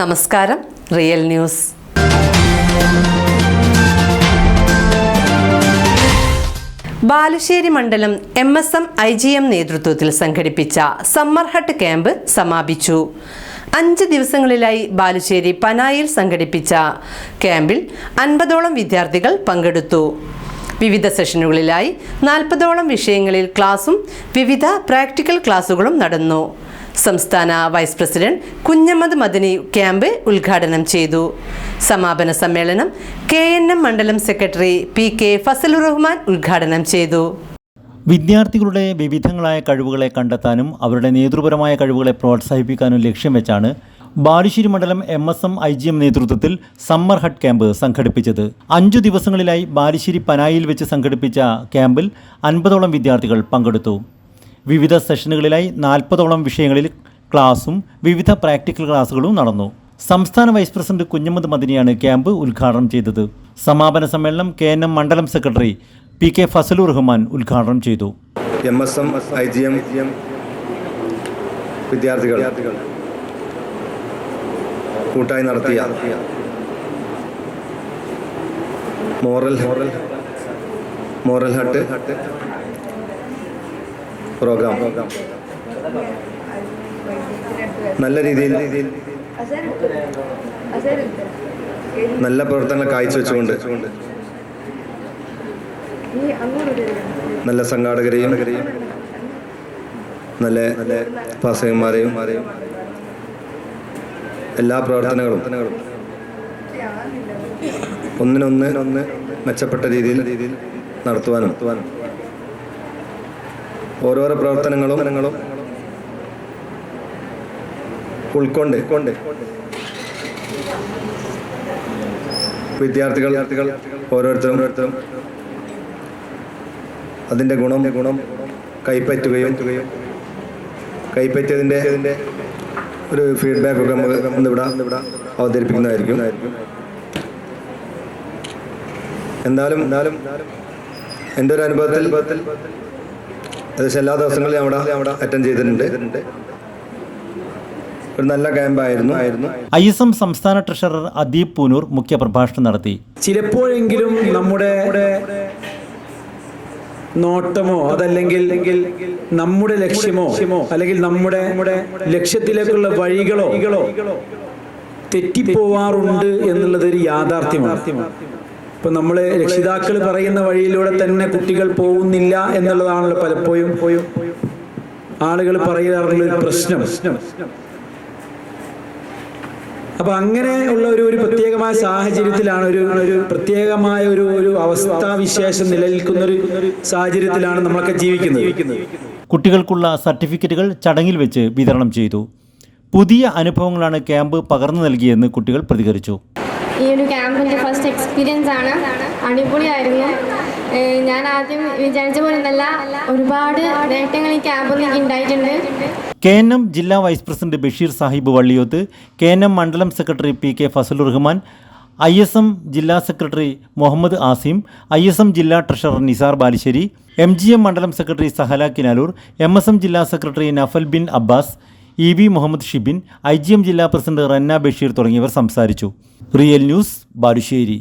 നമസ്കാരം real news. Balussery മണ്ഡലം M S M I G M നേതൃത്വത്തിൽ സംഘടിപ്പിച്ച സമ്മർ ഹട്ട് ക്യാമ്പ് സമാപിച്ചു. അഞ്ച് ദിവസങ്ങളിലായി ബാലുശ്ശേരി പനായിൽ സംഘടിപ്പിച്ച ക്യാമ്പിൽ അൻപതോളം വിദ്യാർത്ഥികൾ പങ്കെടുത്തു. വിവിധ സെഷനുകളിലായി നാൽപ്പതോളം വിഷയങ്ങളിൽ ക്ലാസും വിവിധ പ്രാക്ടിക്കൽ ക്ലാസുകളും നടന്നു. സംസ്ഥാന vice president Kunhammad Madani camp ഉദ്ഘാടനം ചെയ്തു. സമാപന സമ്മേളനം കെ എൻ എം മണ്ഡലം secretary P K Fasalur Rahman ഉദ്ഘാടനം ചെയ്തു. വിദ്യാർത്ഥികളുടെ വിവിധങ്ങളായ കഴിവുകളെ കണ്ടെത്താനും അവരുടെ നേതൃപരമായ കഴിവുകളെ പ്രോത്സാഹിപ്പിക്കാനും ലക്ഷ്യം വെച്ചാണ് ബാലുശ്ശേരി മണ്ഡലം M S M I G M നേതൃത്വത്തിൽ സമ്മർ ഹട്ട് ക്യാമ്പ് സംഘടിപ്പിച്ചത്. അഞ്ചു ദിവസങ്ങളിലായി ബാലുശ്ശേരി പനായിൽ വെച്ച് സംഘടിപ്പിച്ച ക്യാമ്പിൽ അൻപതോളം വിദ്യാർത്ഥികൾ പങ്കെടുത്തു. വിവിധ സെഷനുകളിലായി നാൽപ്പതോളം വിഷയങ്ങളിൽ ക്ലാസും വിവിധ പ്രാക്ടിക്കൽ ക്ലാസുകളും നടന്നു. സംസ്ഥാന വൈസ് പ്രസിഡന്റ് കുഞ്ഞമ്മദ് മദിനിയാണ് ക്യാമ്പ് ഉദ്ഘാടനം ചെയ്തത്. സമാപന സമ്മേളനം കെ എൻ എം മണ്ഡലം secretary P K Fasalur Rahman ഉദ്ഘാടനം ചെയ്തു. M S M I G M വിദ്യാർത്ഥികൾ കൂട്ടായി നടത്തിയ മോറൽ മോറൽ ഹട്ട് പ്രോഗ്രാം. നല്ല രീതിയിൽ നല്ല പ്രവർത്തനങ്ങൾ കാഴ്ചവെച്ചുകൊണ്ട് നല്ല സംഘാടകരെയും നല്ല നല്ല പാസകന്മാരെയും എല്ലാ പ്രവർത്തനങ്ങളും ഒന്നിനൊന്ന് ഒന്ന് മെച്ചപ്പെട്ട രീതിയിൽ നടത്തുവാനും ഓരോരോ പ്രവർത്തനങ്ങളും ഉൾക്കൊണ്ട് കൊണ്ട് വിദ്യാർത്ഥികൾ ഓരോരുത്തരും ഓരോരുത്തരും അതിന്റെ ഗുണം ഗുണം കൈപ്പറ്റുകയും കൈപ്പറ്റിയതിന്റെ ഒരു ഫീഡ്ബാക്ക് ഒക്കെ നമുക്ക് ഇന്നിവിടെ ഇവിടെ അവതരിപ്പിക്കുന്നതായിരിക്കും. എന്തായാലും എന്തായാലും എന്റെ ഒരു അനുഭവത്തിൽ ഏകദേശം എല്ലാ ദിവസങ്ങളും ഞാൻ അവിടെ അവിടെ അറ്റൻഡ് ചെയ്തിട്ടുണ്ട്. ഒരു നല്ല ക്യാമ്പായിരുന്നു. ആയിരുന്നു. ഐ എസ് എം സംസ്ഥാന ട്രഷറർ അദീപ് പൂനൂർ മുഖ്യപ്രഭാഷണം നടത്തി. ചിലപ്പോഴെങ്കിലും നമ്മുടെ നോട്ടമോ അതല്ലെങ്കിൽ നമ്മുടെ ലക്ഷ്യമോ അല്ലെങ്കിൽ നമ്മുടെ ലക്ഷ്യത്തിലേക്കുള്ള വഴികളോ തെറ്റിപ്പോവാറുണ്ട് എന്നുള്ളത് ഒരു യാഥാർത്ഥ്യമാണ്. ഇപ്പൊ നമ്മൾ രക്ഷിതാക്കൾ പറയുന്ന വഴിയിലൂടെ തന്നെ കുട്ടികൾ പോകുന്നില്ല എന്നുള്ളതാണല്ലോ പലപ്പോഴും ആളുകൾ പറയാറുള്ള ഒരു പ്രശ്നം. അപ്പൊ അങ്ങനെ ഉള്ള ഒരു ഒരു പ്രത്യേകമായ സാഹചര്യത്തിലാണ് ഒരു ഒരു പ്രത്യേകമായ ഒരു ഒരു അവസ്ഥാവിശേഷം നിലനിൽക്കുന്ന ഒരു സാഹചര്യത്തിലാണ് നമ്മളൊക്കെ ജീവിക്കുന്നത്. കുട്ടികൾക്കുള്ള സർട്ടിഫിക്കറ്റുകൾ ചടങ്ങിൽ വെച്ച് വിതരണം ചെയ്തു. പുതിയ അനുഭവങ്ങളാണ് ക്യാമ്പ് പകർന്നു നൽകിയെന്ന് കുട്ടികൾ പ്രതികരിച്ചു. ഈ ഒരു ക്യാമ്പിന്റെ ഫസ്റ്റ് എക്സ്പീരിയൻസ് ആണ്. അടിപൊളിയായിരുന്നു. ഞാൻ ആദ്യം വിചാരിച്ച പോലെ ഒന്നല്ല ഒരുപാട് നേട്ടങ്ങൾ ഈ ക്യാമ്പിൽ ഉണ്ടായിട്ടുണ്ട്. കെ എൻ എം ജില്ലാ vice president Basheer Sahib Valliyoth K N M മണ്ഡലം secretary P K Fasalur Rahman I S M ജില്ലാ secretary Muhammad Asim I S M ജില്ലാ treasurer Nisar Balussery M G M മണ്ഡലം secretary Sahala Kinalur M S M ജില്ലാ secretary Nafal bin Abbas E V Muhammad Shibin I G M ജില്ലാ president Ranna Basheer തുടങ്ങിയവർ സംസാരിച്ചു. Real news Balussery.